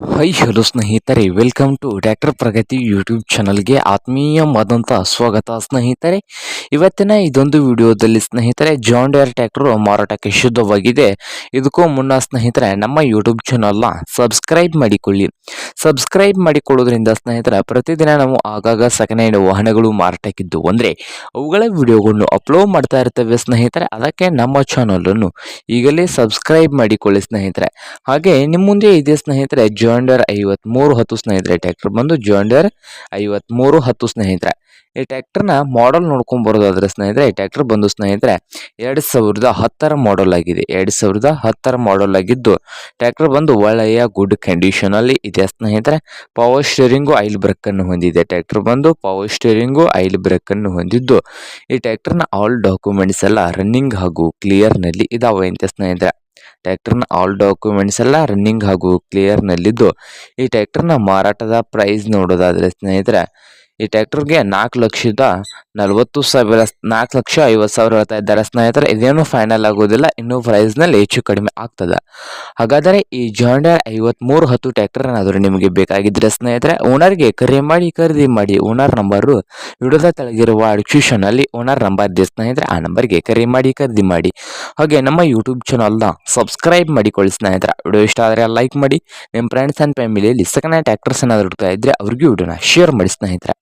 High hello ಸ್ನೇಹಿತರೆ. Welcome to doctor Pragati YouTube ಚಾನಲ್ಗೆ ಆತ್ಮೀಯವಾದಂಥ ಸ್ವಾಗತ, ಸ್ನೇಹಿತರೆ. ಇವತ್ತಿನ ಇದೊಂದು ವಿಡಿಯೋದಲ್ಲಿ, ಸ್ನೇಹಿತರೆ ಜಾನ್ ಡೇರ್ ಟ್ಯಾಕ್ಟ್ರು ಮಾರಾಟಕ್ಕೆ ಶುದ್ಧವಾಗಿದೆ. ಇದಕ್ಕೂ ಮುನ್ನ, ಸ್ನೇಹಿತರೆ, ನಮ್ಮ ಯೂಟ್ಯೂಬ್ ಚಾನಲ್ನ ಸಬ್ಸ್ಕ್ರೈಬ್ ಮಾಡಿಕೊಳ್ಳಿ. ಸಬ್ಸ್ಕ್ರೈಬ್ ಮಾಡಿಕೊಳ್ಳೋದ್ರಿಂದ, ಸ್ನೇಹಿತರೆ, ಪ್ರತಿದಿನ ನಾವು ಆಗಾಗ ಸೆಕೆಂಡ್ ಹ್ಯಾಂಡ್ ವಾಹನಗಳು ಮಾರಾಟಕ್ಕಿದ್ದು. ಅಂದರೆ, ಅವುಗಳ ವಿಡಿಯೋಗಳನ್ನು ಅಪ್ಲೋಡ್ ಮಾಡ್ತಾ ಇರ್ತೇವೆ, ಸ್ನೇಹಿತರೆ. ಅದಕ್ಕೆ ನಮ್ಮ ಚಾನಲನ್ನು ಈಗಲೇ ಸಬ್ಸ್ಕ್ರೈಬ್ ಮಾಡಿಕೊಳ್ಳಿ, ಸ್ನೇಹಿತರೆ. ಹಾಗೆ ನಿಮ್ಮ ಮುಂದೆ ಇದೆ, ಸ್ನೇಹಿತರೆ ಜಾಂಡರ್ ಐವತ್ತ್ಮೂರು ಹತ್ತು ಸ್ನೇಹಿತರೆ ಟ್ಯಾಕ್ಟರ್ ಬಂದು ಜಾಂಡರ್ ಐವತ್ಮೂರು ಹತ್ತು ಸ್ನೇಹಿತರೆ. ಈ ಟ್ಯಾಕ್ಟರ್ನ ಮಾಡಲ್ ನೋಡ್ಕೊಂಡ್ ಬರೋದಾದ್ರೆ ಸ್ನೇಹಿತರೆ, ಈ ಟ್ಯಾಕ್ಟರ್ ಬಂದು ಸ್ನೇಹಿತರೆ, ಎರಡು ಸಾವಿರದ ಹತ್ತರ ಮಾಡಲ್ ಆಗಿದೆ. ಎರಡು ಸಾವಿರದ ಹತ್ತರ ಮಾಡಲ್ ಆಗಿದ್ದು ಟ್ಯಾಕ್ಟರ್ ಬಂದು ಒಳ್ಳೆಯ ಗುಡ್ ಕಂಡೀಷನ್ ಅಲ್ಲಿ ಇದೆ ಸ್ನೇಹಿತರೆ. ಪವರ್ ಸ್ಟೇರಿಂಗು ಐಲ್ ಬ್ರೇಕನ್ನು ಹೊಂದಿದೆ. ಟ್ಯಾಕ್ಟರ್ ಬಂದು ಪವರ್ ಸ್ಟೇರಿಂಗು ಐಲ್ ಬ್ರೇಕನ್ನು ಹೊಂದಿದ್ದು, ಈ ಟ್ಯಾಕ್ಟರ್ನ ಆಲ್ ಡಾಕ್ಯುಮೆಂಟ್ಸ್ ಎಲ್ಲ ರನ್ನಿಂಗ್ ಹಾಗೂ ಕ್ಲಿಯರ್ನಲ್ಲಿ ಇದಾವೆ ಅಂತ ಸ್ನೇಹಿತರೆ. ಟ್ರ್ಯಾಕ್ಟರ್ನ ಆಲ್ ಡಾಕ್ಯುಮೆಂಟ್ಸ್ ಎಲ್ಲ ರನ್ನಿಂಗ್ ಹಾಗೂ ಕ್ಲಿಯರ್ನಲ್ಲಿದ್ದು ಈ ಟ್ಯಾಕ್ಟರ್ನ ಮಾರಾಟದ ಪ್ರೈಸ್ ನೋಡೋದಾದರೆ ಸ್ನೇಹಿತರೆ, ಈ ಟ್ಯಾಕ್ಟರ್ಗೆ ನಾಲ್ಕು ಲಕ್ಷದ ನಲವತ್ತು ಸಾವಿರ ನಾಲ್ಕು ಲಕ್ಷ ಐವತ್ತು ಸಾವಿರ ಹೇಳ್ತಾ ಇದ್ದಾರೆ. ಸ್ನೇಹಿತರೆ, ಇದೇನು ಫೈನಲ್ ಆಗೋದಿಲ್ಲ, ಇನ್ನೂ ಪ್ರೈಸ್ನಲ್ಲಿ ಹೆಚ್ಚು ಕಡಿಮೆ ಆಗ್ತದೆ. ಹಾಗಾದರೆ ಈ ಜಾಂಡರ್ ಐವತ್ಮೂರು ಹತ್ತು ಟ್ಯಾಕ್ಟರ್ ಏನಾದರೂ ನಿಮಗೆ ಬೇಕಾಗಿದ್ದರೆ ಸ್ನೇಹಿತರೆ ಓನರ್ಗೆ ಕರೆ ಮಾಡಿ, ಖರೀದಿ ಮಾಡಿ ಓನರ್ ನಂಬರು ವಿಡಿಯೋದ ತೆಳಗಿರುವ ಡಿಸ್ಕ್ರಿಪ್ಷನ್ ಅಲ್ಲಿ ಓನರ್ ನಂಬರ್ ಇದೆ ಸ್ನೇಹಿತರೆ, ಆ ನಂಬರ್ಗೆ ಕರೆ ಮಾಡಿ, ಖರೀದಿ ಮಾಡಿ. ಹಾಗೆ ನಮ್ಮ ಯೂಟ್ಯೂಬ್ ಚಾನಲ್ನ ಸಬ್ಸ್ಕ್ರೈಬ್ ಮಾಡಿಕೊಳ್ಳಿ ಸ್ನೇಹಿತರೆ. ವಿಡಿಯೋ ಇಷ್ಟ ಆದರೆ ಲೈಕ್ ಮಾಡಿ. ನಿಮ್ಮ ಫ್ರೆಂಡ್ಸ್ ಆ್ಯಂಡ್ ಫ್ಯಾಮಿಲಿಯಲ್ಲಿ ಸೆಕೆಂಡ್ ಹ್ಯಾಂಡ್ ಟ್ಯಾಕ್ಟರ್ಸ್ ಏನಾದರೂ ಇರ್ತಾ ಇದ್ದರೆ ಅವ್ರಿಗೂ ವಿಡಿಯೋನ ಶೇರ್ ಮಾಡಿ ಸ್ನೇಹಿತರೆ.